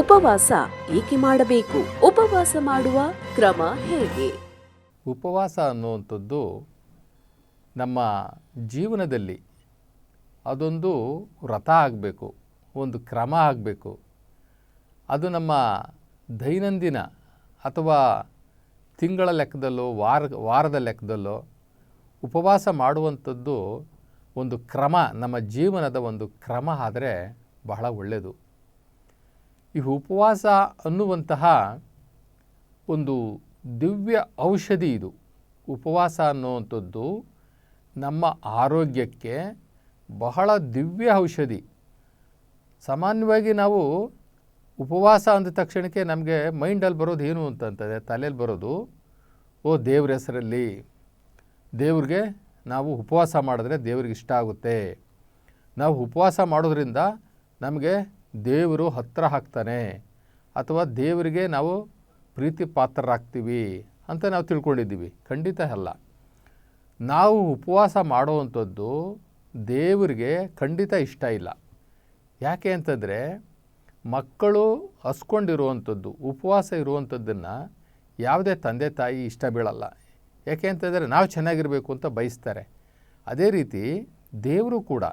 ಉಪವಾಸ ಏಕೆ ಮಾಡಬೇಕು? ಉಪವಾಸ ಮಾಡುವ ಕ್ರಮ ಹೇಗೆ? ಉಪವಾಸ ಅನ್ನುವಂಥದ್ದು ನಮ್ಮ ಜೀವನದಲ್ಲಿ ಅದೊಂದು ವ್ರತ ಆಗಬೇಕು, ಒಂದು ಕ್ರಮ ಆಗಬೇಕು. ಅದು ನಮ್ಮ ದೈನಂದಿನ ಅಥವಾ ತಿಂಗಳ ಲೆಕ್ಕದಲ್ಲೋ, ವಾರ, ವಾರದ ಲೆಕ್ಕದಲ್ಲೋ ಉಪವಾಸ ಮಾಡುವಂಥದ್ದು ಒಂದು ಕ್ರಮ, ನಮ್ಮ ಜೀವನದ ಒಂದು ಕ್ರಮ ಆದರೆ ಬಹಳ ಒಳ್ಳೆಯದು. ಈ ಉಪವಾಸ ಅನ್ನುವಂತಹ ಒಂದು ದಿವ್ಯ ಔಷಧಿ ಇದು. ಉಪವಾಸ ಅನ್ನುವಂಥದ್ದು ನಮ್ಮ ಆರೋಗ್ಯಕ್ಕೆ ಬಹಳ ದಿವ್ಯ ಔಷಧಿ. ಸಾಮಾನ್ಯವಾಗಿ ನಾವು ಉಪವಾಸ ಅಂದ ತಕ್ಷಣಕ್ಕೆ ನಮಗೆ ಮೈಂಡಲ್ಲಿ ಬರೋದು ಏನು ಅಂತಂತಂದರೆ ತಲೆಯಲ್ಲಿ ಬರೋದು, ಓ ದೇವ್ರ ಹೆಸರಲ್ಲಿ ದೇವ್ರಿಗೆ ನಾವು ಉಪವಾಸ ಮಾಡಿದ್ರೆ ದೇವ್ರಿಗೆ ಇಷ್ಟ ಆಗುತ್ತೆ. ನಾವು ಉಪವಾಸ ಮಾಡೋದ್ರಿಂದ ನಮಗೆ ದೇವರು ಹತ್ತಿರ ಹಾಕ್ತಾನೆ ಅಥವಾ ದೇವರಿಗೆ ನಾವು ಪ್ರೀತಿ ಪಾತ್ರರಾಗ್ತೀವಿ ಅಂತ ನಾವು ತಿಳ್ಕೊಂಡಿದ್ದೀವಿ. ಖಂಡಿತ ಅಲ್ಲ. ನಾವು ಉಪವಾಸ ಮಾಡುವಂಥದ್ದು ದೇವರಿಗೆ ಖಂಡಿತ ಇಷ್ಟ ಇಲ್ಲ. ಯಾಕೆ ಅಂತಂದರೆ ಮಕ್ಕಳು ಹಸ್ಕೊಂಡಿರುವಂಥದ್ದು, ಉಪವಾಸ ಇರುವಂಥದ್ದನ್ನು ಯಾವುದೇ ತಂದೆ ತಾಯಿ ಇಷ್ಟ ಬೀಳಲ್ಲ. ಯಾಕೆ ಅಂತಂದರೆ ನಾವು ಚೆನ್ನಾಗಿರಬೇಕು ಅಂತ ಬಯಸ್ತಾರೆ. ಅದೇ ರೀತಿ ದೇವರು ಕೂಡ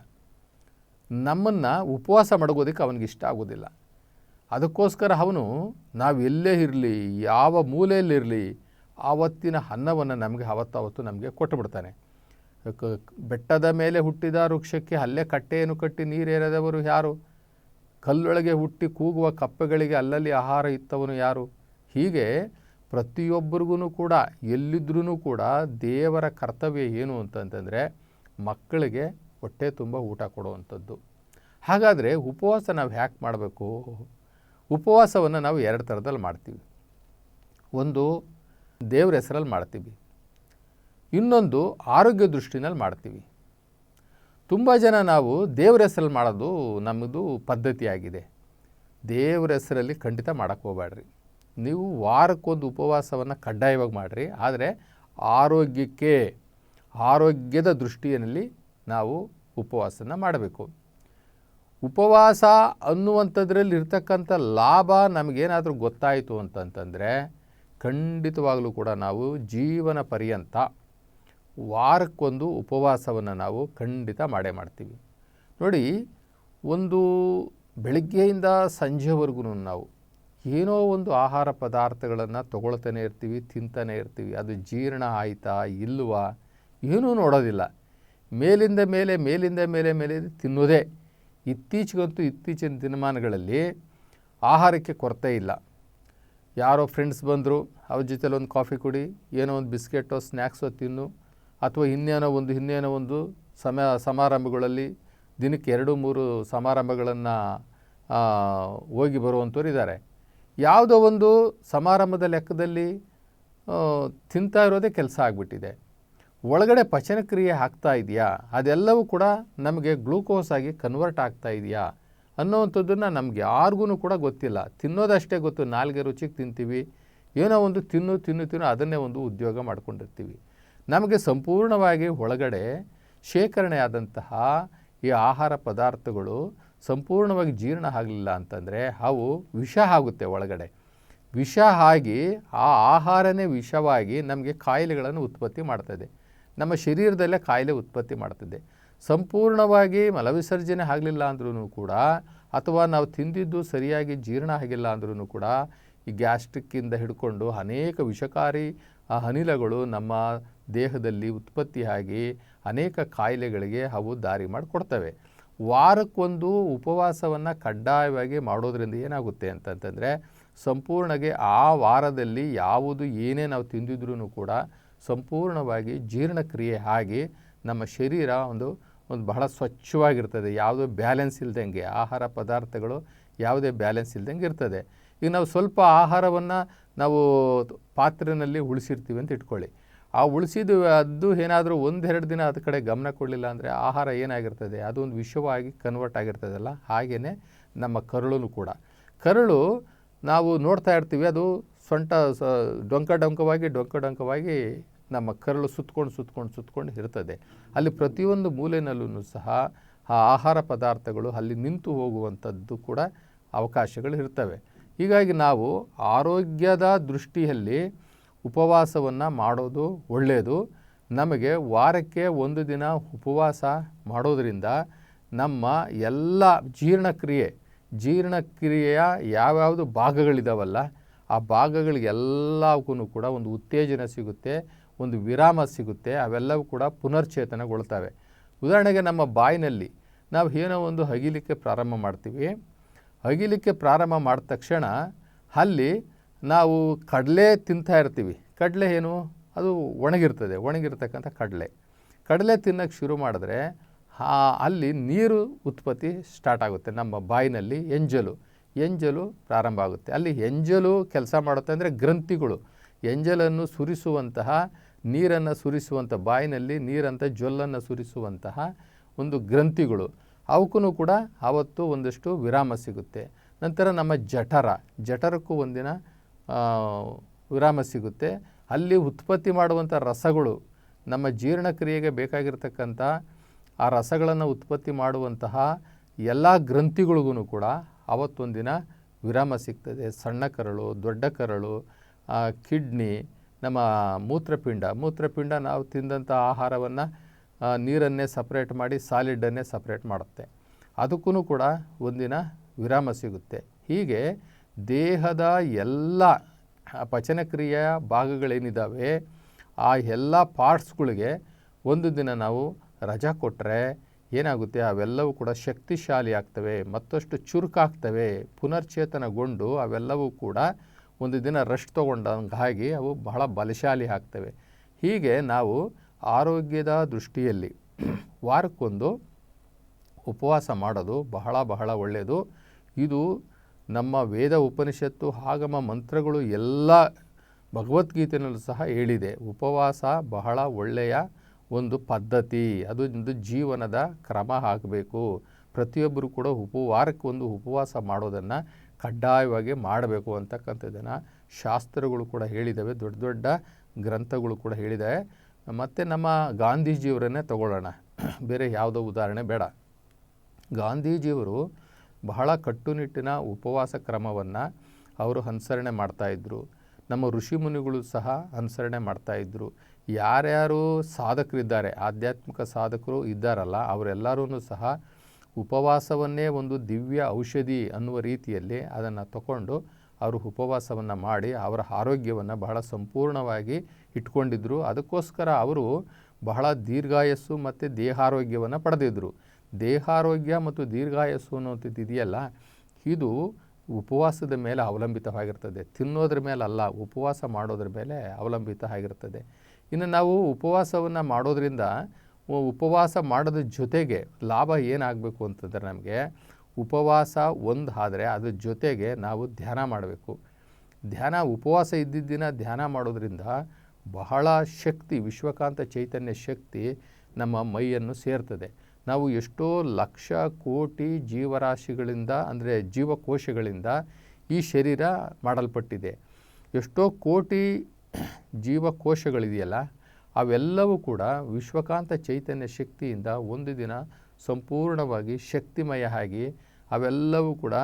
ನಮ್ಮನ್ನು ಉಪವಾಸ ಮಡಗೋದಕ್ಕೆ ಅವನಿಗೆ ಇಷ್ಟ ಆಗೋದಿಲ್ಲ. ಅದಕ್ಕೋಸ್ಕರ ಅವನು, ನಾವು ಎಲ್ಲೇ ಇರಲಿ, ಯಾವ ಮೂಲೆಯಲ್ಲಿರಲಿ, ಆವತ್ತಿನ ಅನ್ನವನ್ನು ನಮಗೆ ಅವತ್ತಾವತ್ತು ನಮಗೆ ಕೊಟ್ಟು ಬಿಡ್ತಾನೆ ಬೆಟ್ಟದ ಮೇಲೆ ಹುಟ್ಟಿದ ವೃಕ್ಷಕ್ಕೆ ಅಲ್ಲೇ ಕಟ್ಟೆಯನ್ನು ಕಟ್ಟಿ ನೀರೇರದವರು ಯಾರು? ಕಲ್ಲೊಳಗೆ ಹುಟ್ಟಿ ಕೂಗುವ ಕಪ್ಪೆಗಳಿಗೆ ಅಲ್ಲಲ್ಲಿ ಆಹಾರ ಇತ್ತವನು ಯಾರು? ಹೀಗೆ ಪ್ರತಿಯೊಬ್ಬರಿಗೂ ಕೂಡ, ಎಲ್ಲಿದ್ರೂ ಕೂಡ ದೇವರ ಕರ್ತವ್ಯ ಏನು ಅಂತಂತಂದರೆ, ಮಕ್ಕಳಿಗೆ ಹೊಟ್ಟೆ ತುಂಬ ಊಟ ಕೊಡುವಂಥದ್ದು. ಹಾಗಾದರೆ ಉಪವಾಸ ನಾವು ಹ್ಯಾಕ್ ಮಾಡಬೇಕು? ಉಪವಾಸವನ್ನು ನಾವು ಎರಡು ಥರದಲ್ಲಿ ಮಾಡ್ತೀವಿ. ಒಂದು ದೇವ್ರ ಹೆಸರಲ್ಲಿ ಮಾಡ್ತೀವಿ. ಇನ್ನೊಂದು ಆರೋಗ್ಯ ದೃಷ್ಟಿನಲ್ಲಿ ಮಾಡ್ತೀವಿ. ತುಂಬ ಜನ ನಾವು ದೇವ್ರ ಹೆಸರಲ್ಲಿ ಮಾಡೋದು ನಮ್ಮದು ಪದ್ಧತಿಯಾಗಿದೆ. ದೇವ್ರ ಹೆಸರಲ್ಲಿ ಖಂಡಿತ ಮಾಡೋಕ್ಕೆ ಹೋಗ್ಬೇಡ್ರಿ ನೀವು ವಾರಕ್ಕೊಂದು ಉಪವಾಸವನ್ನು ಕಡ್ಡಾಯವಾಗಿ ಮಾಡಿರಿ. ಆದರೆ ಆರೋಗ್ಯಕ್ಕೆ, ಆರೋಗ್ಯದ ದೃಷ್ಟಿಯಲ್ಲಿ ನಾವು ಉಪವಾಸನ ಮಾಡಬೇಕು. ಉಪವಾಸ ಅನ್ನುವಂಥದ್ರಲ್ಲಿ ಇರ್ತಕ್ಕಂಥ ಲಾಭ ನಮಗೇನಾದರೂ ಗೊತ್ತಾಯಿತು ಅಂತಂತಂದರೆ ಖಂಡಿತವಾಗಲೂ ಕೂಡ ನಾವು ಜೀವನ ಪರ್ಯಂತ ವಾರಕ್ಕೊಂದು ಉಪವಾಸವನ್ನು ನಾವು ಖಂಡಿತ ಮಾಡೇ ಮಾಡ್ತೀವಿ. ನೋಡಿ, ಒಂದು ಬೆಳಗ್ಗೆಯಿಂದ ಸಂಜೆವರೆಗೂ ನಾವು ಏನೋ ಒಂದು ಆಹಾರ ಪದಾರ್ಥಗಳನ್ನು ತಗೊಳ್ತಾನೆ ಇರ್ತೀವಿ, ತಿಂತಾನೆ ಇರ್ತೀವಿ. ಅದು ಜೀರ್ಣ ಆಯಿತಾ, ಇಲ್ವಾ, ಏನೂ ನೋಡೋದಿಲ್ಲ. ಮೇಲಿಂದ ಮೇಲೆ ಮೇಲಿಂದ ಮೇಲೆ ಮೇಲೆ ತಿನ್ನೋದೇ ಇತ್ತೀಚೆಗಂತೂ ಇತ್ತೀಚಿನ ದಿನಮಾನಗಳಲ್ಲಿ ಆಹಾರಕ್ಕೆ ಕೊರತೆ ಇಲ್ಲ. ಯಾರೋ ಫ್ರೆಂಡ್ಸ್ ಬಂದರು, ಅವ್ರ ಜೊತೆಲಿ ಒಂದು ಕಾಫಿ ಕುಡಿ, ಏನೋ ಒಂದು ಬಿಸ್ಕೆಟೋ ಸ್ನ್ಯಾಕ್ಸೋ ತಿನ್ನು, ಅಥವಾ ಇನ್ನೇನೋ ಒಂದು ಇನ್ನೇನೋ ಒಂದು ಸಮ ಸಮಾರಂಭಗಳಲ್ಲಿ ದಿನಕ್ಕೆ ಎರಡು, ಮೂರು ಸಮಾರಂಭಗಳನ್ನು ಹೋಗಿ ಬರುವಂಥವ್ರು ಇದ್ದಾರೆ. ಯಾವುದೋ ಒಂದು ಸಮಾರಂಭದ ಲೆಕ್ಕದಲ್ಲಿ ತಿಂತಾ ಇರೋದೇ ಕೆಲಸ ಆಗಿಬಿಟ್ಟಿದೆ. ಒಳಗಡೆ ಪಚನಕ್ರಿಯೆ ಆಗ್ತಾ ಇದೆಯಾ? ಅದೆಲ್ಲವೂ ಕೂಡ ನಮಗೆ ಗ್ಲೂಕೋಸ್ ಆಗಿ ಕನ್ವರ್ಟ್ ಆಗ್ತಾ ಇದೆಯಾ? ಅನ್ನೋವಂಥದ್ದನ್ನು ನಮ್ಗೆ ಯಾರಿಗೂ ಕೂಡ ಗೊತ್ತಿಲ್ಲ. ತಿನ್ನೋದಷ್ಟೇ ಗೊತ್ತು. ನಾಲ್ಗೆ ರುಚಿಗೆ ತಿಂತೀವಿ. ಏನೋ ಒಂದು ತಿನ್ನು ತಿನ್ನು ತಿನ್ನು ಅದನ್ನೇ ಒಂದು ಉದ್ಯೋಗ ಮಾಡ್ಕೊಂಡಿರ್ತೀವಿ. ನಮಗೆ ಸಂಪೂರ್ಣವಾಗಿ ಒಳಗಡೆ ಶೇಖರಣೆ ಆದಂತಹ ಈ ಆಹಾರ ಪದಾರ್ಥಗಳು ಸಂಪೂರ್ಣವಾಗಿ ಜೀರ್ಣ ಆಗಲಿಲ್ಲ ಅಂತಂದರೆ ಅವು ವಿಷ ಆಗುತ್ತೆ ಒಳಗಡೆ. ವಿಷ ಆಗಿ ಆ ಆಹಾರನೇ ವಿಷವಾಗಿ ನಮಗೆ ಕಾಯಿಲೆಗಳನ್ನು ಉತ್ಪತ್ತಿ ಮಾಡ್ತದೆ. ನಮ್ಮ ಶರೀರದಲ್ಲೇ ಕಾಯಿಲೆ ಉತ್ಪತ್ತಿ ಮಾಡ್ತಿದ್ದೆ ಸಂಪೂರ್ಣವಾಗಿ ಮಲವಿಸರ್ಜನೆ ಆಗಲಿಲ್ಲ ಅಂದ್ರೂ ಕೂಡ ಅಥವಾ ನಾವು ತಿಂದಿದ್ದು ಸರಿಯಾಗಿ ಜೀರ್ಣ ಆಗಿಲ್ಲ ಅಂದ್ರೂ ಕೂಡ ಈ ಗ್ಯಾಸ್ಟ್ರಿಕ್ಕಿಂದ ಹಿಡ್ಕೊಂಡು ಅನೇಕ ವಿಷಕಾರಿ ಅನಿಲಗಳು ನಮ್ಮ ದೇಹದಲ್ಲಿ ಉತ್ಪತ್ತಿಯಾಗಿ ಅನೇಕ ಕಾಯಿಲೆಗಳಿಗೆ ಅವು ದಾರಿ ಮಾಡಿಕೊಡ್ತವೆ. ವಾರಕ್ಕೊಂದು ಉಪವಾಸವನ್ನು ಕಡ್ಡಾಯವಾಗಿ ಮಾಡೋದ್ರಿಂದ ಏನಾಗುತ್ತೆ ಅಂತಂತಂದರೆ ಸಂಪೂರ್ಣಗೆ ಆ ವಾರದಲ್ಲಿ ಯಾವುದು ಏನೇ ನಾವು ತಿಂದಿದ್ರೂ ಕೂಡ ಸಂಪೂರ್ಣವಾಗಿ ಜೀರ್ಣಕ್ರಿಯೆ ಆಗಿ ನಮ್ಮ ಶರೀರ ಒಂದು ಒಂದು ಬಹಳ ಸ್ವಚ್ಛವಾಗಿರ್ತದೆ. ಯಾವುದೋ ಬ್ಯಾಲೆನ್ಸ್ ಇಲ್ದಂಗೆ ಆಹಾರ ಪದಾರ್ಥಗಳು ಯಾವುದೇ ಬ್ಯಾಲೆನ್ಸ್ ಇಲ್ದಂಗೆ ಇರ್ತದೆ. ಈಗ ನಾವು ಸ್ವಲ್ಪ ಆಹಾರವನ್ನು ನಾವು ಪಾತ್ರೆಯಲ್ಲಿ ಉಳಿಸಿರ್ತೀವಿ ಅಂತ ಇಟ್ಕೊಳ್ಳಿ. ಆ ಉಳಿಸಿದ್ದು ಅದು ಏನಾದರೂ ಒಂದೆರಡು ದಿನ ಅದ ಕಡೆ ಗಮನ ಕೊಡಲಿಲ್ಲ ಅಂದರೆ ಆಹಾರ ಏನಾಗಿರ್ತದೆ? ಅದೊಂದು ವಿಷವಾಗಿ ಕನ್ವರ್ಟ್ ಆಗಿರ್ತದಲ್ಲ? ಹಾಗೆಯೇ ನಮ್ಮ ಕರುಳು ಕೂಡ. ಕರುಳು ನಾವು ನೋಡ್ತಾ ಇರ್ತೀವಿ, ಅದು ಸೊಂಟ ಸ, ಡೊಂಕ ಡೊಂಕವಾಗಿ ಡೊಂಕ ಡೊಂಕವಾಗಿ ನಮ್ಮ ಕರಳು ಸುತ್ಕೊಂಡು ಸುತ್ಕೊಂಡು ಸುತ್ಕೊಂಡು ಇರ್ತದೆ. ಅಲ್ಲಿ ಪ್ರತಿಯೊಂದು ಮೂಲೆಯಲ್ಲೂ ಸಹ ಆ ಆಹಾರ ಪದಾರ್ಥಗಳು ಅಲ್ಲಿ ನಿಂತು ಹೋಗುವಂಥದ್ದು ಕೂಡ ಅವಕಾಶಗಳು ಇರ್ತವೆ. ಹೀಗಾಗಿ ನಾವು ಆರೋಗ್ಯದ ದೃಷ್ಟಿಯಲ್ಲಿ ಉಪವಾಸವನ್ನು ಮಾಡೋದು ಒಳ್ಳೆಯದು ನಮಗೆ ವಾರಕ್ಕೆ ಒಂದು ದಿನ ಉಪವಾಸ ಮಾಡೋದರಿಂದ ನಮ್ಮ ಎಲ್ಲ ಜೀರ್ಣಕ್ರಿಯೆ, ಜೀರ್ಣಕ್ರಿಯೆಯ ಯಾವ್ಯಾವುದು ಭಾಗಗಳಿದಾವಲ್ಲ, ಆ ಭಾಗಗಳಿಗೆಲ್ಲಕ್ಕೂ ಕೂಡ ಒಂದು ಉತ್ತೇಜನ ಸಿಗುತ್ತೆ. ಒಂದು ವಿರಾಮ ಸಿಗುತ್ತೆ, ಅವೆಲ್ಲವೂ ಕೂಡ ಪುನರ್ಚೇತನಗೊಳ್ತವೆ. ಉದಾಹರಣೆಗೆ ನಮ್ಮ ಬಾಯಿನಲ್ಲಿ ನಾವು ಏನೋ ಒಂದು ಹಗಿಲಿಕ್ಕೆ ಪ್ರಾರಂಭ ಮಾಡ್ತೀವಿ. ಹಗಿಲಿಕ್ಕೆ ಪ್ರಾರಂಭ ಮಾಡಿದ ತಕ್ಷಣ ಅಲ್ಲಿ ನಾವು ಕಡಲೆ ತಿಂತಾ ಇರ್ತೀವಿ. ಕಡಲೆ ಏನು? ಅದು ಒಣಗಿರ್ತದೆ, ಒಣಗಿರ್ತಕ್ಕಂಥ ಕಡಲೆ. ಕಡಲೆ ತಿನ್ನೋಕ್ಕೆ ಶುರು ಮಾಡಿದ್ರೆ ಅಲ್ಲಿ ನೀರು ಉತ್ಪತ್ತಿ ಸ್ಟಾರ್ಟ್ ಆಗುತ್ತೆ, ನಮ್ಮ ಬಾಯಿನಲ್ಲಿ ಎಂಜಲು. ಎಂಜಲು ಪ್ರಾರಂಭ ಆಗುತ್ತೆ. ಅಲ್ಲಿ ಎಂಜಲು ಕೆಲಸ ಮಾಡುತ್ತೆ ಅಂದರೆ ಗ್ರಂಥಿಗಳು. ಎಂಜಲನ್ನು ಸುರಿಸುವಂತಹ ನೀರನ್ನು ಸುರಿಸುವಂಥ ಬಾಯಿನಲ್ಲಿ ನೀರಂಥ ಜೊಲ್ಲನ್ನು ಸುರಿಸುವಂತಹ ಒಂದು ಗ್ರಂಥಿಗಳು. ಅವಕ್ಕೂ ಕೂಡ ಆವತ್ತು ಒಂದಷ್ಟು ವಿರಾಮ ಸಿಗುತ್ತೆ. ನಂತರ ನಮ್ಮ ಜಠರ. ಜಠರಕ್ಕೂ ಒಂದಿನ ವಿರಾಮ ಸಿಗುತ್ತೆ. ಅಲ್ಲಿ ಉತ್ಪತ್ತಿ ಮಾಡುವಂಥ ರಸಗಳು, ನಮ್ಮ ಜೀರ್ಣಕ್ರಿಯೆಗೆ ಬೇಕಾಗಿರ್ತಕ್ಕಂಥ ಆ ರಸಗಳನ್ನು ಉತ್ಪತ್ತಿ ಮಾಡುವಂತಹ ಎಲ್ಲ ಗ್ರಂಥಿಗಳಿಗೂ ಕೂಡ ಆವತ್ತೊಂದಿನ ವಿರಾಮ ಸಿಗ್ತದೆ. ಸಣ್ಣ ಕರಳು, ದೊಡ್ಡ ಕರಳು ಕಿಡ್ನಿ ನಮ್ಮ ಮೂತ್ರಪಿಂಡ. ಮೂತ್ರಪಿಂಡ ನಾವು ತಿಂದಂಥ ಆಹಾರವನ್ನು ನೀರನ್ನೇ ಸಪ್ರೇಟ್ ಮಾಡಿ ಸಾಲಿಡನ್ನೇ ಸಪ್ರೇಟ್ ಮಾಡುತ್ತೆ. ಅದಕ್ಕೂ ಕೂಡ ಒಂದಿನ ವಿರಾಮ ಸಿಗುತ್ತೆ. ಹೀಗೆ ದೇಹದ ಎಲ್ಲ ಪಚನಕ್ರಿಯೆಯ ಭಾಗಗಳೇನಿದ್ದಾವೆ ಆ ಎಲ್ಲ ಪಾರ್ಟ್ಸ್ಗಳಿಗೆ ಒಂದು ದಿನ ನಾವು ರಜಾ ಕೊಟ್ಟರೆ ಏನಾಗುತ್ತೆ? ಅವೆಲ್ಲವೂ ಕೂಡ ಶಕ್ತಿಶಾಲಿ ಆಗ್ತವೆ ಮತ್ತಷ್ಟು ಚುರುಕಾಗ್ತವೆ, ಪುನರ್ಚೇತನಗೊಂಡು ಅವೆಲ್ಲವೂ ಕೂಡ ಒಂದು ದಿನ ರೆಸ್ಟ್ ತೊಗೊಂಡಂಗಾಗಿ ಅವು ಬಹಳ ಬಲಶಾಲಿ ಆಗ್ತವೆ. ಹೀಗೆ ನಾವು ಆರೋಗ್ಯದ ದೃಷ್ಟಿಯಲ್ಲಿ ವಾರಕ್ಕೊಂದು ಉಪವಾಸ ಮಾಡೋದು ಬಹಳ ಬಹಳ ಒಳ್ಳೆಯದು. ಇದು ನಮ್ಮ ವೇದ ಉಪನಿಷತ್ತು ಆಗಮ ಮಂತ್ರಗಳು ಎಲ್ಲ ಭಗವದ್ಗೀತೆಯಲ್ಲೂ ಸಹ ಹೇಳಿದೆ. ಉಪವಾಸ ಬಹಳ ಒಳ್ಳೆಯ ಒಂದು ಪದ್ಧತಿ. ಅದು ಒಂದು ಜೀವನದ ಕ್ರಮ ಆಗಬೇಕು. ಪ್ರತಿಯೊಬ್ಬರು ಕೂಡ ಉಪ ವಾರಕ್ಕೆ ಒಂದು ಉಪವಾಸ ಮಾಡೋದನ್ನು ಕಡ್ಡಾಯವಾಗಿ ಮಾಡಬೇಕು ಅಂತಕ್ಕಂಥದ್ದನ್ನು ಶಾಸ್ತ್ರಗಳು ಕೂಡ ಹೇಳಿದ್ದಾವೆ ದೊಡ್ಡ ದೊಡ್ಡ ಗ್ರಂಥಗಳು ಕೂಡ ಹೇಳಿದ್ದಾವೆ ಮತ್ತು ನಮ್ಮ ಗಾಂಧೀಜಿಯವರನ್ನೇ ತಗೊಳ್ಳೋಣ. ಬೇರೆ ಯಾವುದೋ ಉದಾಹರಣೆ ಬೇಡ. ಗಾಂಧೀಜಿಯವರು ಬಹಳ ಕಟ್ಟುನಿಟ್ಟಿನ ಉಪವಾಸ ಕ್ರಮವನ್ನು ಅವರು ಅನುಸರಣೆ ಮಾಡ್ತಾಯಿದ್ರು ನಮ್ಮ ಋಷಿ ಮುನಿಗಳು ಸಹ ಅನುಸರಣೆ ಮಾಡ್ತಾಯಿದ್ರು ಯಾರ್ಯಾರು ಸಾಧಕರಿದ್ದಾರೆ, ಆಧ್ಯಾತ್ಮಿಕ ಸಾಧಕರು ಇದ್ದಾರಲ್ಲ ಅವರೆಲ್ಲರೂ ಸಹ ಉಪವಾಸವನ್ನೇ ಒಂದು ದಿವ್ಯ ಔಷಧಿ ಅನ್ನುವ ರೀತಿಯಲ್ಲಿ ಅದನ್ನು ತಗೊಂಡು ಅವರು ಉಪವಾಸವನ್ನು ಮಾಡಿ ಅವರ ಆರೋಗ್ಯವನ್ನು ಬಹಳ ಸಂಪೂರ್ಣವಾಗಿ ಇಟ್ಕೊಂಡಿದ್ರು. ಅದಕ್ಕೋಸ್ಕರ ಅವರು ಬಹಳ ದೀರ್ಘಾಯಸ್ಸು ಮತ್ತು ದೇಹಾರೋಗ್ಯವನ್ನು ಪಡೆದಿದ್ದರು ದೇಹಾರೋಗ್ಯ ಮತ್ತು ದೀರ್ಘಾಯಸ್ಸು ಅನ್ನೋಂಥದ್ದು ಇದೆಯಲ್ಲ, ಇದು ಉಪವಾಸದ ಮೇಲೆ ಅವಲಂಬಿತವಾಗಿರ್ತದೆ. ತಿನ್ನೋದ್ರ ಮೇಲೆ ಅಲ್ಲ, ಉಪವಾಸ ಮಾಡೋದ್ರ ಮೇಲೆ ಅವಲಂಬಿತ ಆಗಿರ್ತದೆ ಇನ್ನು ನಾವು ಉಪವಾಸವನ್ನು ಮಾಡೋದ್ರಿಂದ ಉಪವಾಸ ಮಾಡೋದ್ರ ಜೊತೆಗೆ ಲಾಭ ಏನಾಗಬೇಕು ಅಂತಂದರೆ ನಮಗೆ ಉಪವಾಸ ಒಂದು ಆದರೆ ಅದ್ರ ಜೊತೆಗೆ ನಾವು ಧ್ಯಾನ ಮಾಡಬೇಕು. ಧ್ಯಾನ ಉಪವಾಸ ಇದ್ದಿದ್ದ ದಿನ ಧ್ಯಾನ ಮಾಡೋದ್ರಿಂದ ಬಹಳ ಶಕ್ತಿ, ವಿಶ್ವಕಾಂತ ಚೈತನ್ಯ ಶಕ್ತಿ ನಮ್ಮ ಮೈಯನ್ನು ಸೇರ್ತದೆ. ನಾವು ಎಷ್ಟೋ ಲಕ್ಷ ಕೋಟಿ ಜೀವರಾಶಿಗಳಿಂದ ಅಂದರೆ ಜೀವಕೋಶಗಳಿಂದ ಈ ಶರೀರ ಮಾಡಲ್ಪಟ್ಟಿದೆ. ಎಷ್ಟೋ ಕೋಟಿ ಜೀವಕೋಶಗಳಿದೆಯಲ್ಲ ಅವೆಲ್ಲವೂ ಕೂಡ ವಿಶ್ವಕಾಂತ ಚೈತನ್ಯ ಶಕ್ತಿಯಿಂದ ಒಂದು ದಿನ ಸಂಪೂರ್ಣವಾಗಿ ಶಕ್ತಿಮಯ ಆಗಿ ಅವೆಲ್ಲವೂ ಕೂಡ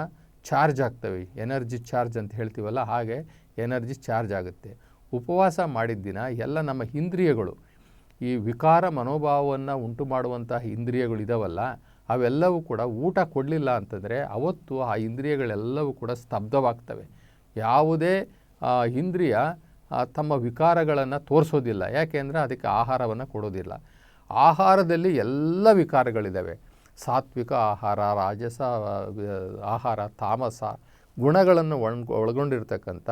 ಚಾರ್ಜ್ ಆಗ್ತವೆ. ಎನರ್ಜಿ ಚಾರ್ಜ್ ಅಂತ ಹೇಳ್ತೀವಲ್ಲ, ಹಾಗೆ ಎನರ್ಜಿ ಚಾರ್ಜ್ ಆಗುತ್ತೆ. ಉಪವಾಸ ಮಾಡಿದ ದಿನ ಎಲ್ಲ ನಮ್ಮ ಇಂದ್ರಿಯಗಳು, ಈ ವಿಕಾರ ಮನೋಭಾವವನ್ನು ಉಂಟು ಮಾಡುವಂತಹ ಇಂದ್ರಿಯಗಳು ಇದಾವಲ್ಲ, ಅವೆಲ್ಲವೂ ಕೂಡ ಊಟ ಕೊಡಲಿಲ್ಲ ಅಂತಂದರೆ ಅವತ್ತು ಆ ಇಂದ್ರಿಯಗಳೆಲ್ಲವೂ ಕೂಡ ಸ್ತಬ್ಧವಾಗ್ತವೆ. ಯಾವುದೇ ಇಂದ್ರಿಯ ತಮ್ಮ ವಿಕಾರಗಳನ್ನು ತೋರಿಸೋದಿಲ್ಲ. ಯಾಕೆಂದರೆ ಅದಕ್ಕೆ ಆಹಾರವನ್ನು ಕೊಡೋದಿಲ್ಲ. ಆಹಾರದಲ್ಲಿ ಎಲ್ಲ ವಿಕಾರಗಳಿದ್ದಾವೆ ಸಾತ್ವಿಕ ಆಹಾರ, ರಾಜಸ ಆಹಾರ, ತಾಮಸ ಗುಣಗಳನ್ನು ಒಳಗ್ ಒಳಗೊಂಡಿರ್ತಕ್ಕಂಥ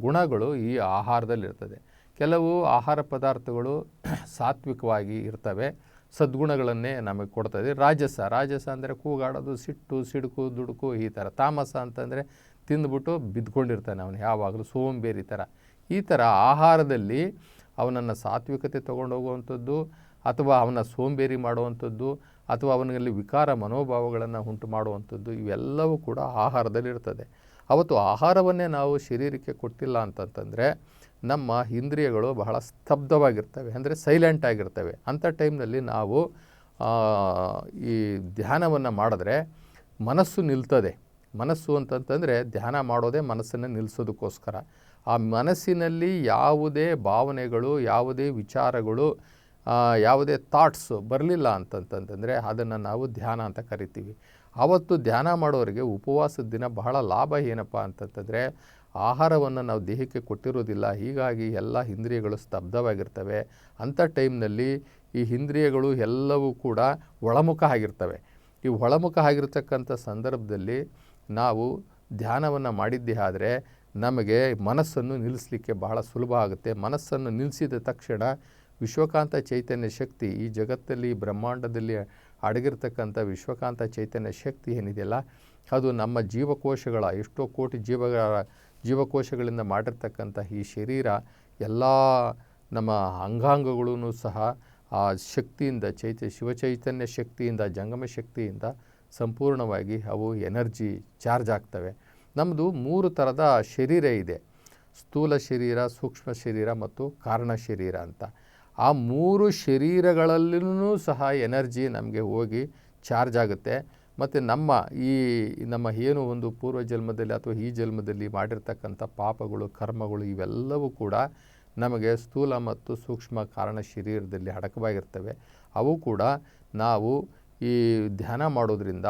ಗುಣಗಳು ಈ ಆಹಾರದಲ್ಲಿರ್ತದೆ. ಕೆಲವು ಆಹಾರ ಪದಾರ್ಥಗಳು ಸಾತ್ವಿಕವಾಗಿ ಇರ್ತವೆ. ಸದ್ಗುಣಗಳನ್ನೇ ನಮಗೆ ಕೊಡ್ತದೆ. ರಾಜಸ ರಾಜಸ ಅಂದರೆ ಕೂಗಾಡೋದು, ಸಿಟ್ಟು, ಸಿಡುಕು, ದುಡುಕು ಈ ಥರ. ತಾಮಸ ಅಂತಂದರೆ ತಿಂದ್ಬಿಟ್ಟು ಬಿದ್ದುಕೊಂಡಿರ್ತಾನೆ ಅವನು, ಯಾವಾಗಲೂ ಸೋಂಬೇರಿ ಥರ. ಈ ಥರ ಆಹಾರದಲ್ಲಿ ಅವನನ್ನು ಸಾತ್ವಿಕತೆ ಹೋಗುವಂಥದ್ದು ಅಥವಾ ಅವನ ಸೋಂಬೇರಿ ಮಾಡುವಂಥದ್ದು ಅಥವಾ ಅವನಲ್ಲಿ ವಿಕಾರ ಮನೋಭಾವಗಳನ್ನು ಉಂಟು ಮಾಡುವಂಥದ್ದು ಇವೆಲ್ಲವೂ ಕೂಡ ಆಹಾರದಲ್ಲಿರ್ತದೆ. ಅವತ್ತು ಆಹಾರವನ್ನೇ ನಾವು ಶರೀರಕ್ಕೆ ಕೊಟ್ಟಿಲ್ಲ ಅಂತಂತಂದರೆ ನಮ್ಮ ಇಂದ್ರಿಯಗಳು ಬಹಳ ಸ್ತಬ್ಧವಾಗಿರ್ತವೆ, ಅಂದರೆ ಸೈಲೆಂಟ್ ಆಗಿರ್ತವೆ. ಅಂಥ ಟೈಮ್ನಲ್ಲಿ ನಾವು ಈ ಧ್ಯಾನವನ್ನು ಮಾಡಿದ್ರೆ ಮನಸ್ಸು ನಿಲ್ತದೆ. ಮನಸ್ಸು ಅಂತಂತಂದರೆ ಧ್ಯಾನ ಮಾಡೋದೇ ಮನಸ್ಸನ್ನು ನಿಲ್ಲಿಸೋದಕ್ಕೋಸ್ಕರ ಆ ಮನಸ್ಸಿನಲ್ಲಿ ಯಾವುದೇ ಭಾವನೆಗಳು, ಯಾವುದೇ ವಿಚಾರಗಳು ಯಾವುದೇ ಥಾಟ್ಸು ಬರಲಿಲ್ಲ ಅಂತಂತಂದರೆ ಅದನ್ನು ನಾವು ಧ್ಯಾನ ಅಂತ ಕರಿತೀವಿ. ಆವತ್ತು ಧ್ಯಾನ ಮಾಡೋರಿಗೆ ಉಪವಾಸದ ದಿನ ಬಹಳ ಲಾಭ ಏನಪ್ಪ ಅಂತಂತಂದರೆ ಆಹಾರವನ್ನು ನಾವು ದೇಹಕ್ಕೆ ಕೊಟ್ಟಿರೋದಿಲ್ಲ. ಹೀಗಾಗಿ ಎಲ್ಲ ಇಂದ್ರಿಯಗಳು ಸ್ತಬ್ಧವಾಗಿರ್ತವೆ. ಅಂಥ ಟೈಮ್ನಲ್ಲಿ ಈ ಇಂದ್ರಿಯಗಳು ಎಲ್ಲವೂ ಕೂಡ ಒಳಮುಖ ಆಗಿರ್ತವೆ. ಈ ಒಳಮುಖ ಆಗಿರ್ತಕ್ಕಂಥ ಸಂದರ್ಭದಲ್ಲಿ ನಾವು ಧ್ಯಾನವನ್ನು ಮಾಡಿದ್ದೇ ಆದರೆ ನಮಗೆ ಮನಸ್ಸನ್ನು ನಿಲ್ಲಿಸಲಿಕ್ಕೆ ಬಹಳ ಸುಲಭ ಆಗುತ್ತೆ. ಮನಸ್ಸನ್ನು ನಿಲ್ಲಿಸಿದ ತಕ್ಷಣ ವಿಶ್ವಕಾಂತ ಚೈತನ್ಯ ಶಕ್ತಿ ಈ ಜಗತ್ತಲ್ಲಿ ಬ್ರಹ್ಮಾಂಡದಲ್ಲಿ ಅಡಗಿರ್ತಕ್ಕಂಥ ವಿಶ್ವಕಾಂತ ಚೈತನ್ಯ ಶಕ್ತಿ ಏನಿದೆಯಲ್ಲ, ಅದು ನಮ್ಮ ಜೀವಕೋಶಗಳ, ಎಷ್ಟೋ ಕೋಟಿ ಜೀವಗಳ, ಜೀವಕೋಶಗಳಿಂದ ಮಾಡಿರ್ತಕ್ಕಂಥ ಈ ಶರೀರ, ಎಲ್ಲ ನಮ್ಮ ಅಂಗಾಂಗಗಳೂ ಸಹ ಆ ಶಕ್ತಿಯಿಂದ, ಚೈತ, ಶಿವಚೈತನ್ಯ ಶಕ್ತಿಯಿಂದ, ಜಂಗಮ ಶಕ್ತಿಯಿಂದ ಸಂಪೂರ್ಣವಾಗಿ ಅವು ಎನರ್ಜಿ ಚಾರ್ಜ್ ಆಗ್ತವೆ. ನಮ್ಮದು ಮೂರು ಥರದ ಶರೀರ ಇದೆ. ಸ್ಥೂಲ ಶರೀರ, ಸೂಕ್ಷ್ಮ ಶರೀರ ಮತ್ತು ಕಾರಣ ಶರೀರ ಅಂತ. ಆ ಮೂರು ಶರೀರಗಳಲ್ಲೂ ಸಹ ಎನರ್ಜಿ ನಮಗೆ ಹೋಗಿ ಚಾರ್ಜ್ ಆಗುತ್ತೆ. ಮತ್ತು ನಮ್ಮ ಈ ನಮ್ಮ ಏನು ಒಂದು ಪೂರ್ವ ಜನ್ಮದಲ್ಲಿ ಅಥವಾ ಈ ಜನ್ಮದಲ್ಲಿ ಮಾಡಿರ್ತಕ್ಕಂಥ ಪಾಪಗಳು, ಕರ್ಮಗಳು ಇವೆಲ್ಲವೂ ಕೂಡ ನಮಗೆ ಸ್ಥೂಲ ಮತ್ತು ಸೂಕ್ಷ್ಮ ಕಾರಣ ಶರೀರದಲ್ಲಿ ಅಡಕವಾಗಿರ್ತವೆ. ಅವು ಕೂಡ ನಾವು ಈ ಧ್ಯಾನ ಮಾಡೋದ್ರಿಂದ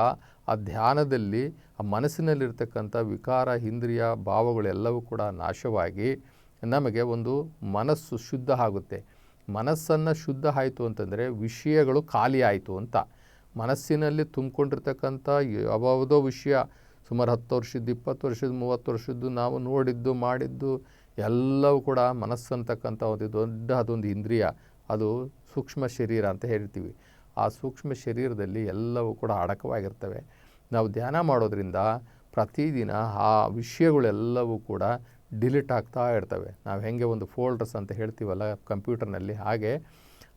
ಆ ಧ್ಯಾನದಲ್ಲಿ ಆ ಮನಸ್ಸಿನಲ್ಲಿರ್ತಕ್ಕಂಥ ವಿಕಾರ, ಇಂದ್ರಿಯ, ಭಾವಗಳೆಲ್ಲವೂ ಕೂಡ ನಾಶವಾಗಿ ನಮಗೆ ಒಂದು ಮನಸ್ಸು ಶುದ್ಧ ಆಗುತ್ತೆ. ಮನಸ್ಸನ್ನು ಶುದ್ಧ ಆಯಿತು ಅಂತಂದರೆ ವಿಷಯಗಳು ಖಾಲಿ ಆಯಿತು ಅಂತ. ಮನಸ್ಸಿನಲ್ಲಿ ತುಂಬಿಕೊಂಡಿರ್ತಕ್ಕಂಥ ಯಾವುದೋ ವಿಷಯ, ಸುಮಾರು ಹತ್ತು ವರ್ಷದ್ದು, ಇಪ್ಪತ್ತು ವರ್ಷದ ಮೂವತ್ತು ವರ್ಷದ್ದು ನಾವು ನೋಡಿದ್ದು, ಮಾಡಿದ್ದು, ಎಲ್ಲವೂ ಕೂಡ ಮನಸ್ಸಂತಕ್ಕಂಥ ಒಂದು ದೊಡ್ಡ ಅದೊಂದು ಇಂದ್ರಿಯ, ಅದು ಸೂಕ್ಷ್ಮ ಶರೀರ ಅಂತ ಹೇಳ್ತೀವಿ. ಆ ಸೂಕ್ಷ್ಮ ಶರೀರದಲ್ಲಿ ಎಲ್ಲವೂ ಕೂಡ ಅಡಕವಾಗಿರ್ತವೆ. ನಾವು ಧ್ಯಾನ ಮಾಡೋದ್ರಿಂದ ಪ್ರತಿದಿನ ಆ ವಿಷಯಗಳೆಲ್ಲವೂ ಕೂಡ ಡಿಲೀಟ್ ಆಗ್ತಾ ಇರ್ತವೆ. ನಾವು ಹೆಂಗೆ ಒಂದು ಫೋಲ್ಡರ್ಸ್ ಅಂತ ಹೇಳ್ತೀವಲ್ಲ ಕಂಪ್ಯೂಟರ್ನಲ್ಲಿ ಹಾಗೆ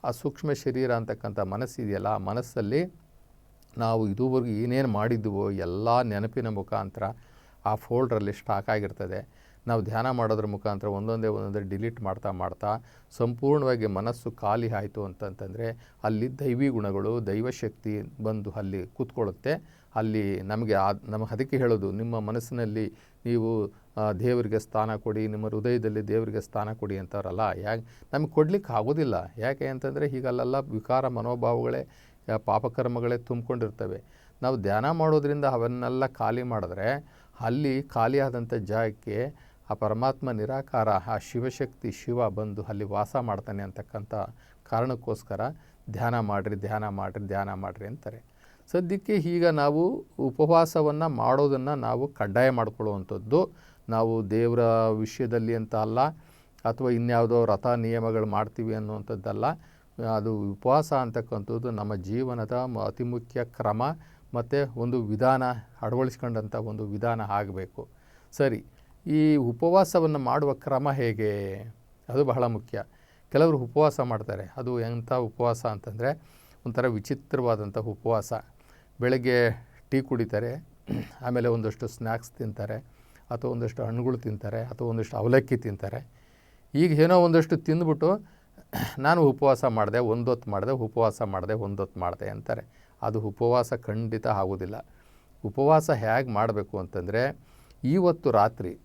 ಆ ಸೂಕ್ಷ್ಮ ಶರೀರ ಅಂತಕ್ಕಂಥ ಮನಸ್ಸಿದೆಯಲ್ಲ ಆ ಮನಸ್ಸಲ್ಲಿ ನಾವು ಇದುವರೆಗೂ ಏನೇನು ಮಾಡಿದ್ವೋ ಎಲ್ಲ ನೆನಪಿನ ಮುಖಾಂತರ ಆ ಫೋಲ್ಡ್ರಲ್ಲಿ ಸ್ಟಾಕ್ ಆಗಿರ್ತದೆ. ನಾವು ಧ್ಯಾನ ಮಾಡೋದ್ರ ಮುಖಾಂತರ ಒಂದೊಂದೇ ಒಂದೊಂದೇ ಡಿಲೀಟ್ ಮಾಡ್ತಾ ಮಾಡ್ತಾ ಸಂಪೂರ್ಣವಾಗಿ ಮನಸ್ಸು ಖಾಲಿ ಆಯಿತು ಅಂತಂತಂದರೆ ಅಲ್ಲಿ ದೈವಿ ಗುಣಗಳು ದೈವಶಕ್ತಿ ಬಂದು ಅಲ್ಲಿ ಕೂತ್ಕೊಳ್ಳುತ್ತೆ. ಅಲ್ಲಿ ನಮಗೆ ನಮಗೆ ಅದಕ್ಕೆ ಹೇಳೋದು, ನಿಮ್ಮ ಮನಸ್ಸಿನಲ್ಲಿ ನೀವು ದೇವರಿಗೆ ಸ್ಥಾನ ಕೊಡಿ, ನಿಮ್ಮ ಹೃದಯದಲ್ಲಿ ದೇವರಿಗೆ ಸ್ಥಾನ ಕೊಡಿ ಅಂತಾರಲ್ಲ ಯಾಕೆ, ನಮಗೆ ಕೊಡ್ಲಿಕ್ಕೆ ಆಗೋದಿಲ್ಲ. ಯಾಕೆ ಅಂತಂದರೆ ಹೀಗಲ್ಲೆಲ್ಲ ವಿಕಾರ ಮನೋಭಾವಗಳೇ ಪಾಪಕರ್ಮಗಳೇ ತುಂಬಿಕೊಂಡಿರ್ತವೆ. ನಾವು ಧ್ಯಾನ ಮಾಡೋದರಿಂದ ಅವನ್ನೆಲ್ಲ ಖಾಲಿ ಮಾಡಿದ್ರೆ ಅಲ್ಲಿ ಖಾಲಿಯಾದಂಥ ಜಾಗಕ್ಕೆ ಆ ಪರಮಾತ್ಮ ನಿರಾಕಾರ, ಆ ಶಿವಶಕ್ತಿ ಶಿವ ಬಂದು ಅಲ್ಲಿ ವಾಸ ಮಾಡ್ತಾನೆ ಅಂತಕ್ಕಂಥ ಕಾರಣಕ್ಕೋಸ್ಕರ ಧ್ಯಾನ ಮಾಡಿರಿ ಧ್ಯಾನ ಮಾಡಿರಿ ಧ್ಯಾನ ಮಾಡಿರಿ ಅಂತಾರೆ. ಸದ್ಯಕ್ಕೆ ಈಗ ನಾವು ಉಪವಾಸವನ್ನು ಮಾಡೋದನ್ನು ನಾವು ಕಡ್ಡಾಯ ಮಾಡಿಕೊಳ್ಳುವಂಥದ್ದು. ನಾವು ದೇವರ ವಿಷಯದಲ್ಲಿ ಅಂತ ಅಲ್ಲ, ಅಥವಾ ಇನ್ಯಾವುದೋ ರಥ ನಿಯಮಗಳು ಮಾಡ್ತೀವಿ ಅನ್ನುವಂಥದ್ದಲ್ಲ. ಅದು ಉಪವಾಸ ಅಂತಕ್ಕಂಥದ್ದು ನಮ್ಮ ಜೀವನದ ಅತಿ ಮುಖ್ಯ ಕ್ರಮ, ಮತ್ತು ಒಂದು ವಿಧಾನ ಅಳವಡಿಸ್ಕೊಂಡಂಥ ಒಂದು ವಿಧಾನ ಆಗಬೇಕು. ಸರಿ ಈ ಉಪವಾಸವನ್ನು ಮಾಡುವ ಕ್ರಮ ಹೇಗೆ? ಅದು ಬಹಳ ಮುಖ್ಯ. ಕೆಲವರು ಉಪವಾಸ ಮಾಡ್ತಾರೆ. ಅದು ಎಂಥ ಉಪವಾಸ ಅಂತಂದರೆ ಒಂಥರ ವಿಚಿತ್ರವಾದಂಥ ಉಪವಾಸ. ಬೆಳಗ್ಗೆ ಟೀ ಕುಡಿತಾರೆ, ಆಮೇಲೆ ಒಂದಷ್ಟು ಸ್ನ್ಯಾಕ್ಸ್ ತಿಂತಾರೆ, ಅಥವಾ ಒಂದಷ್ಟು ಹಣ್ಣುಗಳು ತಿಂತಾರೆ, ಅಥವಾ ಒಂದಷ್ಟು ಅವಲಕ್ಕಿ ತಿಂತಾರೆ. ಈಗ ಏನೋ ಒಂದಷ್ಟು ತಿಂದ್ಬಿಟ್ಟು, ನಾನು ಉಪವಾಸ ಮಾಡಿದೆ, ಒಂದೊತ್ತು ಮಾಡಿದೆ, ಉಪವಾಸ ಮಾಡಿದೆ, ಒಂದೊತ್ತು ಮಾಡಿದೆ ಅಂತಾರೆ. ಅದು ಉಪವಾಸ ಖಂಡಿತ ಆಗೋದಿಲ್ಲ ಉಪವಾಸ ಹೇಗೆ ಮಾಡಬೇಕು ಅಂತಂದರೆ ಇವತ್ತು ರಾತ್ರಿ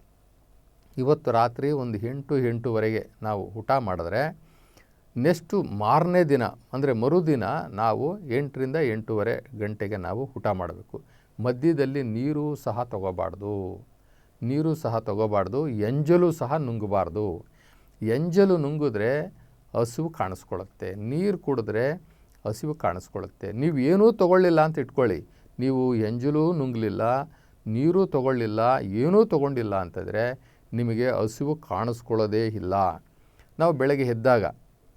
ಇವತ್ತು ರಾತ್ರಿ ಒಂದು ಎಂಟು ಎಂಟೂವರೆಗೆ ನಾವು ಊಟ ಮಾಡಿದ್ರೆ ನೆಕ್ಸ್ಟು ಮಾರನೇ ದಿನ, ಅಂದರೆ ಮರುದಿನ ನಾವು ಎಂಟರಿಂದ ಎಂಟೂವರೆ ಗಂಟೆಗೆ ನಾವು ಊಟ ಮಾಡಬೇಕು. ಮಧ್ಯದಲ್ಲಿ ನೀರು ಸಹ ತಗೋಬಾರ್ದು. ನೀರು ಸಹ ತಗೋಬಾರ್ದು, ಎಂಜಲು ಸಹ ನುಂಗಬಾರ್ದು. ಎಂಜಲು ನುಂಗಿದ್ರೆ ಹಸಿವು ಕಾಣಿಸ್ಕೊಳ್ಳುತ್ತೆ. ನೀರು ಕುಡಿದ್ರೆ ಹಸಿವು ಕಾಣಿಸ್ಕೊಳ್ಳುತ್ತೆ. ನೀವು ಏನೂ ತಗೊಳ್ಳಿಲ್ಲ ಅಂತ ಇಟ್ಕೊಳ್ಳಿ. ನೀವು ಎಂಜಲು ನುಂಗಲಿಲ್ಲ, ನೀರು ತೊಗೊಳ್ಳಿಲ್ಲ, ಏನೂ ತಗೊಂಡಿಲ್ಲ ಅಂತಂದರೆ ನಿಮಗೆ ಹಸಿವು ಕಾಣಿಸ್ಕೊಳ್ಳೋದೇ ಇಲ್ಲ. ನಾವು ಬೆಳಗ್ಗೆ ಎದ್ದಾಗ,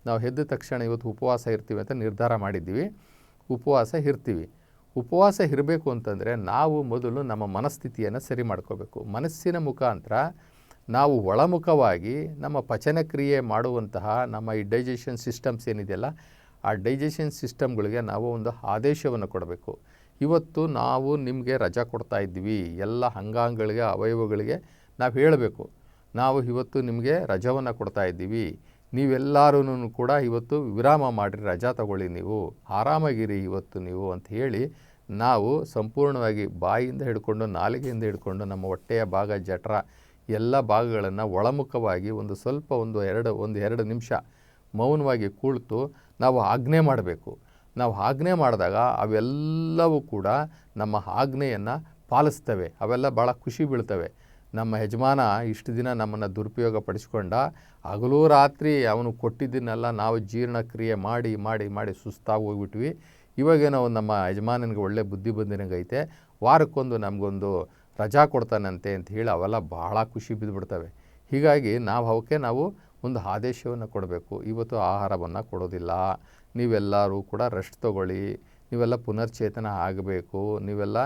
ನಾವು ಎದ್ದ ತಕ್ಷಣ ಇವತ್ತು ಉಪವಾಸ ಇರ್ತೀವಿ ಅಂತ ನಿರ್ಧಾರ ಮಾಡಿದ್ದೀವಿ. ಉಪವಾಸ ಇರ್ತೀವಿ. ಉಪವಾಸ ಇರಬೇಕು ಅಂತಂದರೆ ನಾವು ಮೊದಲು ನಮ್ಮ ಮನಸ್ಥಿತಿಯನ್ನು ಸರಿ ಮಾಡ್ಕೋಬೇಕು. ಮನಸ್ಸಿನ ಮುಖಾಂತರ ನಾವು ಒಳಮುಖವಾಗಿ ನಮ್ಮ ಪಚನ ಕ್ರಿಯೆ ಮಾಡುವಂತಹ ನಮ್ಮ ಈ ಡೈಜೆಷನ್ ಸಿಸ್ಟಮ್ಸ್ ಏನಿದೆಯಲ್ಲ, ಆ ಡೈಜೆಷನ್ ಸಿಸ್ಟಮ್ಗಳಿಗೆ ನಾವು ಒಂದು ಆದೇಶವನ್ನು ಕೊಡಬೇಕು. ಇವತ್ತು ನಾವು ನಿಮಗೆ ರಜಾ ಕೊಡ್ತಾ ಇದ್ದೀವಿ. ಎಲ್ಲ ಅಂಗಾಂಗಗಳಿಗೆ, ಅವಯವಗಳಿಗೆ ನಾವು ಹೇಳಬೇಕು, ನಾವು ಇವತ್ತು ನಿಮಗೆ ರಜವನ್ನು ಕೊಡ್ತಾ ಇದ್ದೀವಿ. ನೀವೆಲ್ಲರೂ ಕೂಡ ಇವತ್ತು ವಿರಾಮ ಮಾಡಿರಿ, ರಜಾ ತಗೊಳ್ಳಿ ನೀವು, ಆರಾಮಾಗಿರಿ ಇವತ್ತು ನೀವು ಅಂತ ಹೇಳಿ ನಾವು ಸಂಪೂರ್ಣವಾಗಿ ಬಾಯಿಯಿಂದ ಹಿಡ್ಕೊಂಡು, ನಾಲಿಗೆಯಿಂದ ಹಿಡ್ಕೊಂಡು, ನಮ್ಮ ಹೊಟ್ಟೆಯ ಭಾಗ, ಜಠರ ಎಲ್ಲ ಭಾಗಗಳನ್ನು ಒಳಮುಖವಾಗಿ ಒಂದು ಸ್ವಲ್ಪ ಒಂದು ಎರಡು ಒಂದು ಎರಡು ನಿಮಿಷ ಮೌನವಾಗಿ ಕುಳಿತು ನಾವು ಆಜ್ಞೆ ಮಾಡಬೇಕು. ನಾವು ಆಜ್ಞೆ ಮಾಡಿದಾಗ ಅವೆಲ್ಲವೂ ಕೂಡ ನಮ್ಮ ಆಜ್ಞೆಯನ್ನು ಪಾಲಿಸ್ತವೆ, ಅವೆಲ್ಲ ಭಾಳ ಖುಷಿ ಬೀಳ್ತವೆ. ನಮ್ಮ ಯಜಮಾನ ಇಷ್ಟು ದಿನ ನಮ್ಮನ್ನು ದುರುಪಯೋಗ ಪಡಿಸ್ಕೊಂಡ ಹಗಲು ರಾತ್ರಿ ಅವನು ಕೊಟ್ಟಿದ್ದನ್ನೆಲ್ಲ ನಾವು ಜೀರ್ಣಕ್ರಿಯೆ ಮಾಡಿ ಮಾಡಿ ಮಾಡಿ ಸುಸ್ತಾಗಿ ಹೋಗ್ಬಿಟ್ವಿ. ಇವಾಗೇನೋ ನಮ್ಮ ಯಜಮಾನನಿಗೆ ಒಳ್ಳೆ ಬುದ್ಧಿ ಬಂದಿನಂಗೈತೆ ವಾರಕ್ಕೊಂದು ನಮಗೊಂದು ರಜಾ ಕೊಡ್ತಾನಂತೆ ಅಂತ ಹೇಳಿ ಅವೆಲ್ಲ ಭಾಳ ಖುಷಿ ಬಿದ್ದುಬಿಡ್ತವೆ ಹೀಗಾಗಿ ನಾವು ಅವಕ್ಕೆ ನಾವು ಒಂದು ಆದೇಶವನ್ನು ಕೊಡಬೇಕು. ಇವತ್ತು ಆಹಾರವನ್ನು ಕೊಡೋದಿಲ್ಲ. ನೀವೆಲ್ಲರೂ ಕೂಡ ರೆಸ್ಟ್ ತಗೊಳ್ಳಿ. ನೀವೆಲ್ಲ ಪುನರ್ಚೇತನ ಆಗಬೇಕು. ನೀವೆಲ್ಲ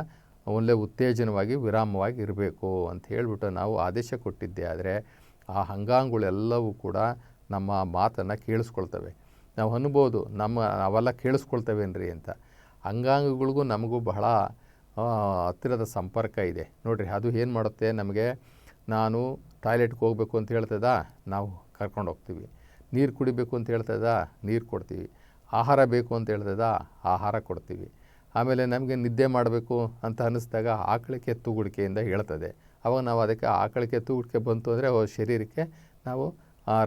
ಒಳ್ಳೆ ಉತ್ತೇಜನವಾಗಿ ವಿರಾಮವಾಗಿ ಇರಬೇಕು ಅಂತ ಹೇಳಿಬಿಟ್ಟು ನಾವು ಆದೇಶ ಕೊಟ್ಟಿದ್ದೆ. ಆದರೆ ಆ ಅಂಗಾಂಗಗಳೆಲ್ಲವೂ ಕೂಡ ನಮ್ಮ ಮಾತನ್ನು ಕೇಳಿಸ್ಕೊಳ್ತವೆ. ನಾವು ಅನ್ಬೋದು, ನಮ್ಮ ಅವೆಲ್ಲ ಕೇಳಿಸ್ಕೊಳ್ತವೇನ್ರಿ ಅಂತ. ಅಂಗಾಂಗಗಳಿಗೂ ನಮಗೂ ಬಹಳ ಹತ್ತಿರದ ಸಂಪರ್ಕ ಇದೆ. ನೋಡಿರಿ, ಅದು ಏನು ಮಾಡುತ್ತೆ? ನಮಗೆ ನಾನು ಟಾಯ್ಲೆಟ್ಗೆ ಹೋಗಬೇಕು ಅಂತ ಹೇಳ್ತದ? ನಾವು ಕರ್ಕೊಂಡು ಹೋಗ್ತೀವಿ. ನೀರು ಕುಡಿಬೇಕು ಅಂತ ಹೇಳ್ತದ? ನೀರು ಕೊಡ್ತೀವಿ. ಆಹಾರ ಬೇಕು ಅಂತ ಹೇಳ್ತದ? ಆಹಾರ ಕೊಡ್ತೀವಿ. ಆಮೇಲೆ ನಮಗೆ ನಿದ್ದೆ ಮಾಡಬೇಕು ಅಂತ ಅನ್ನಿಸ್ದಾಗ ಆಕಳಿಕೆ ತೂಗುಡಿಕೆಯಿಂದ ಹೇಳ್ತದೆ. ಅವಾಗ ನಾವು ಅದಕ್ಕೆ ಆಕಳಿಕೆ ತೂಗುಡಿಕೆ ಬಂತು ಅಂದರೆ ಶರೀರಕ್ಕೆ ನಾವು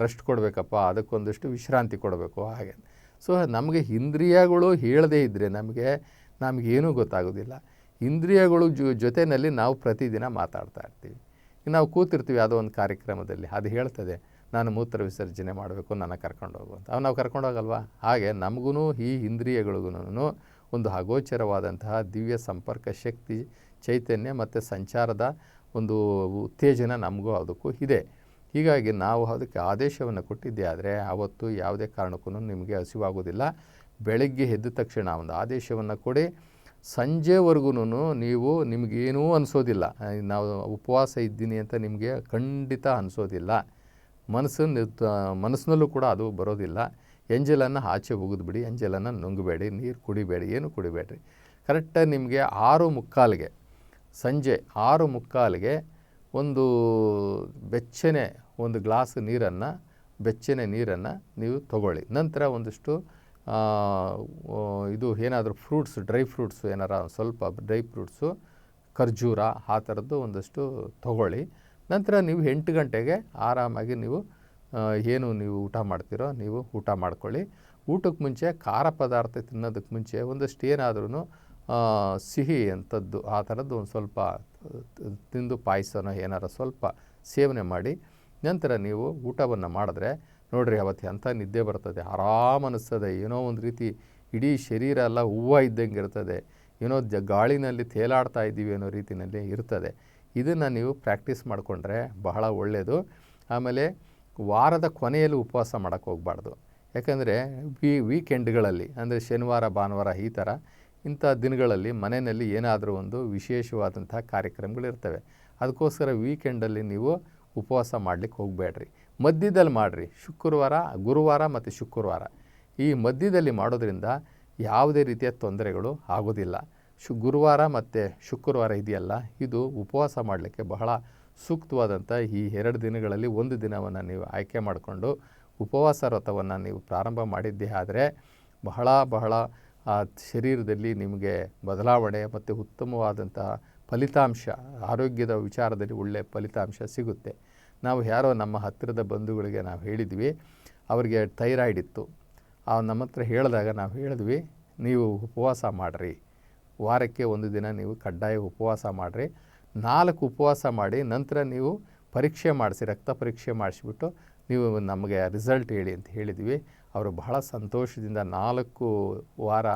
ರೆಸ್ಟ್ ಕೊಡಬೇಕಪ್ಪ, ಅದಕ್ಕೊಂದಷ್ಟು ವಿಶ್ರಾಂತಿ ಕೊಡಬೇಕು ಹಾಗೆ. ಸೊ ನಮಗೆ ಇಂದ್ರಿಯಗಳು ಹೇಳದೇ ಇದ್ದರೆ ನಮಗೆ, ನಮಗೇನೂ ಗೊತ್ತಾಗೋದಿಲ್ಲ. ಇಂದ್ರಿಯಗಳು ಜೊತೆಯಲ್ಲಿ ನಾವು ಪ್ರತಿದಿನ ಮಾತಾಡ್ತಾ ಇರ್ತೀವಿ. ನಾವು ಕೂತಿರ್ತೀವಿ ಯಾವುದೋ ಒಂದು ಕಾರ್ಯಕ್ರಮದಲ್ಲಿ, ಅದು ಹೇಳ್ತದೆ, ನಾನು ಮೂತ್ರ ವಿಸರ್ಜನೆ ಮಾಡಬೇಕು, ನನ್ನ ಕರ್ಕೊಂಡು ಹೋಗು ಅಂತ. ನಾವು ಕರ್ಕೊಂಡೋಗಲ್ವಾ ಹಾಗೆ ನಮಗೂ ಈ ಇಂದ್ರಿಯಗಳಿಗೂ ಒಂದು ಅಗೋಚರವಾದಂತಹ ದಿವ್ಯ ಸಂಪರ್ಕ, ಶಕ್ತಿ, ಚೈತನ್ಯ ಮತ್ತು ಸಂಚಾರದ ಒಂದು ಉತ್ತೇಜನ ನಮಗೂ ಅದಕ್ಕೂ ಇದೆ. ಹೀಗಾಗಿ ನಾವು ಅದಕ್ಕೆ ಆದೇಶವನ್ನು ಕೊಟ್ಟಿದ್ದೆ ಆದರೆ ಆವತ್ತು ಯಾವುದೇ ಕಾರಣಕ್ಕೂ ನಿಮಗೆ ಹಸಿವಾಗೋದಿಲ್ಲ ಬೆಳಗ್ಗೆ ಎದ್ದ ತಕ್ಷಣ ಒಂದು ಆದೇಶವನ್ನು ಕೊಡಿ. ಸಂಜೆವರೆಗೂ ನೀವು ನಿಮಗೇನೂ ಅನಿಸೋದಿಲ್ಲ. ನಾವು ಉಪವಾಸ ಇದ್ದೀನಿ ಅಂತ ನಿಮಗೆ ಖಂಡಿತ ಅನಿಸೋದಿಲ್ಲ. ಮನಸ್ಸನ್ನು ಮನಸ್ಸಿನಲ್ಲೂ ಕೂಡ ಅದು ಬರೋದಿಲ್ಲ. ಎಂಜಲನ್ನು ಆಚೆ ಬಿಡಿ, ಎಂಜಲನ್ನು ನುಂಗಬೇಡಿ, ನೀರು ಕುಡಿಬೇಡಿ, ಏನು ಕುಡಿಬೇಡ್ರಿ. ಕರೆಕ್ಟಾಗಿ ನಿಮಗೆ ಆರು ಮುಕ್ಕಾಲಿಗೆ, ಸಂಜೆ ಆರು ಮುಕ್ಕಾಲಿಗೆ ಒಂದು ಬೆಚ್ಚನೆ, ಒಂದು ಗ್ಲಾಸ್ ನೀರನ್ನು, ಬೆಚ್ಚನೆ ನೀರನ್ನು ನೀವು ತಗೊಳ್ಳಿ. ನಂತರ ಒಂದಿಷ್ಟು ಇದು ಏನಾದರೂ ಫ್ರೂಟ್ಸ್, ಡ್ರೈ ಫ್ರೂಟ್ಸ್, ಏನಾರ ಸ್ವಲ್ಪ ಡ್ರೈ ಫ್ರೂಟ್ಸು, ಖರ್ಜೂರ, ಆ ಥರದ್ದು ಒಂದಷ್ಟು ತಗೊಳ್ಳಿ. ನಂತರ ನೀವು ಎಂಟು ಗಂಟೆಗೆ ಆರಾಮಾಗಿ ನೀವು ಏನು ನೀವು ಊಟ ಮಾಡ್ತೀರೋ ನೀವು ಊಟ ಮಾಡ್ಕೊಳ್ಳಿ. ಊಟಕ್ಕೆ ಮುಂಚೆ ಖಾರ ಪದಾರ್ಥ ತಿನ್ನೋದಕ್ಕೆ ಮುಂಚೆ ಒಂದಷ್ಟು ಏನಾದ್ರೂ ಸಿಹಿ ಅಂಥದ್ದು, ಆ ಥರದ್ದು ಒಂದು ಸ್ವಲ್ಪ ತಿಂದು ಪಾಯಸನೋ ಏನಾರ ಸ್ವಲ್ಪ ಸೇವನೆ ಮಾಡಿ, ನಂತರ ನೀವು ಊಟವನ್ನು ಮಾಡಿದ್ರೆ, ನೋಡಿರಿ ಅವತ್ತು ಎಂಥ ನಿದ್ದೆ ಬರ್ತದೆ, ಆರಾಮ ಅನ್ನಿಸ್ತದೆ ಏನೋ ಒಂದು ರೀತಿ ಇಡೀ ಶರೀರ ಎಲ್ಲ ಹೂವು ಇದ್ದಂಗೆ ಇರ್ತದೆ. ಏನೋ ಜ ಗಾಳಿನಲ್ಲಿ ತೇಲಾಡ್ತಾ ಇದ್ದೀವಿ ಅನ್ನೋ ರೀತಿಯಲ್ಲಿ ಇರ್ತದೆ. ಇದನ್ನು ನೀವು ಪ್ರಾಕ್ಟೀಸ್ ಮಾಡಿಕೊಂಡ್ರೆ ಬಹಳ ಒಳ್ಳೆಯದು ಆಮೇಲೆ ವಾರದ ಕೊನೆಯಲ್ಲಿ ಉಪವಾಸ ಮಾಡೋಕ್ಕೆ ಹೋಗಬಾರ್ದು. ಯಾಕಂದರೆ ವೀ ವೀಕೆಂಡ್ಗಳಲ್ಲಿ, ಅಂದರೆ ಶನಿವಾರ, ಭಾನುವಾರ ಈ ಥರ ಇಂಥ ದಿನಗಳಲ್ಲಿ ಮನೆಯಲ್ಲಿ ಏನಾದರೂ ಒಂದು ವಿಶೇಷವಾದಂತಹ ಕಾರ್ಯಕ್ರಮಗಳಿರ್ತವೆ ಅದಕ್ಕೋಸ್ಕರ ವೀಕೆಂಡಲ್ಲಿ ನೀವು ಉಪವಾಸ ಮಾಡಲಿಕ್ಕೆ ಹೋಗಬೇಡ್ರಿ. ಮಧ್ಯದಲ್ಲಿ ಮಾಡಿರಿ. ಶುಕ್ರವಾರ, ಗುರುವಾರ ಮತ್ತು ಶುಕ್ರವಾರ. ಈ ಮಧ್ಯದಲ್ಲಿ ಮಾಡೋದ್ರಿಂದ ಯಾವುದೇ ರೀತಿಯ ತೊಂದರೆಗಳು ಆಗೋದಿಲ್ಲ. ಶು, ಗುರುವಾರ ಮತ್ತು ಶುಕ್ರವಾರ ಇದೆಯಲ್ಲ, ಇದು ಉಪವಾಸ ಮಾಡಲಿಕ್ಕೆ ಬಹಳ ಸೂಕ್ತವಾದಂಥ ಈ ಎರಡು ದಿನಗಳಲ್ಲಿ ಒಂದು ದಿನವನ್ನು ನೀವು ಆಯ್ಕೆ ಮಾಡಿಕೊಂಡು ಉಪವಾಸ ವ್ರತವನ್ನು ನೀವು ಪ್ರಾರಂಭ ಮಾಡಿದ್ದೇ ಆದರೆ ಬಹಳ ಬಹಳ, ಆ, ಶರೀರದಲ್ಲಿ ನಿಮಗೆ ಬದಲಾವಣೆ ಮತ್ತು ಉತ್ತಮವಾದಂತಹ ಫಲಿತಾಂಶ, ಆರೋಗ್ಯದ ವಿಚಾರದಲ್ಲಿ ಒಳ್ಳೆಯ ಫಲಿತಾಂಶ ಸಿಗುತ್ತೆ. ನಾವು ಯಾರೋ ನಮ್ಮ ಹತ್ತಿರದ ಬಂಧುಗಳಿಗೆ ನಾವು ಹೇಳಿದ್ವಿ, ಅವರಿಗೆ ಥೈರಾಯ್ಡ್ ಇತ್ತು. ಆ, ನಮ್ಮ ಹತ್ರ ಹೇಳಿದಾಗ ನಾವು ಹೇಳಿದ್ವಿ, ನೀವು ಉಪವಾಸ ಮಾಡಿರಿ. ವಾರಕ್ಕೆ ಒಂದು ದಿನ ನೀವು ಕಡ್ಡಾಯ ಉಪವಾಸ ಮಾಡಿರಿ. ನಾಲ್ಕು ಉಪವಾಸ ಮಾಡಿ ನಂತರ ನೀವು ಪರೀಕ್ಷೆ ಮಾಡಿಸಿ, ರಕ್ತ ಪರೀಕ್ಷೆ ಮಾಡಿಸಿಬಿಟ್ಟು ನೀವು ನಮಗೆ ರಿಸಲ್ಟ್ ಹೇಳಿ ಅಂತ ಹೇಳಿದ್ವಿ ಅವರು ಬಹಳ ಸಂತೋಷದಿಂದ ನಾಲ್ಕು ವಾರ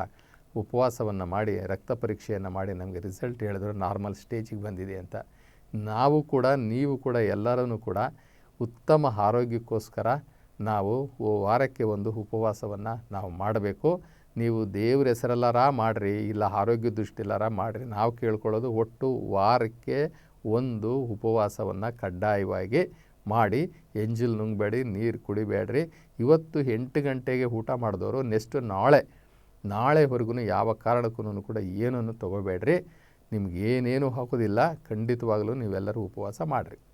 ಉಪವಾಸವನ್ನು ಮಾಡಿ, ರಕ್ತ ಪರೀಕ್ಷೆಯನ್ನು ಮಾಡಿ ನಮಗೆ ರಿಸಲ್ಟ್ ಹೇಳಿದ್ರು. ನಾರ್ಮಲ್ ಸ್ಟೇಜಿಗೆ ಬಂದಿದೆ ಅಂತ. ನಾವು ಕೂಡ, ನೀವು ಕೂಡ ಎಲ್ಲರೂ ಕೂಡ ಉತ್ತಮ ಆರೋಗ್ಯಕ್ಕೋಸ್ಕರ ನಾವು ವಾರಕ್ಕೆ ಒಂದು ಉಪವಾಸವನ್ನು ನಾವು ಮಾಡಬೇಕು. ನೀವು ದೇವ್ರ ಹೆಸರಲ್ಲಾರ ಮಾಡಿರಿ, ಇಲ್ಲ ಆರೋಗ್ಯ ದೃಷ್ಟಿಲಾರ ಮಾಡಿರಿ. ನಾವು ಕೇಳ್ಕೊಳ್ಳೋದು ಒಟ್ಟು ವಾರಕ್ಕೆ ಒಂದು ಉಪವಾಸವನ್ನು ಕಡ್ಡಾಯವಾಗಿ ಮಾಡಿ, ಎಂಜಿಲ್ ನುಂಗಬೇಡಿ, ನೀರು ಕುಡಿಬೇಡ್ರಿ. ಇವತ್ತು ಎಂಟು ಗಂಟೆಗೆ ಊಟ ಮಾಡಿದವರು ನೆಕ್ಸ್ಟ್ ನಾಳೆ, ನಾಳೆವರೆಗೂ ಯಾವ ಕಾರಣಕ್ಕೂ ಕೂಡ ಏನನ್ನು ತೊಗೋಬೇಡ್ರಿ. ನಿಮ್ಗೆ ಏನೇನು ಹಾಕೋದಿಲ್ಲ, ಖಂಡಿತವಾಗಲೂ ನೀವೆಲ್ಲರೂ ಉಪವಾಸ ಮಾಡಿರಿ.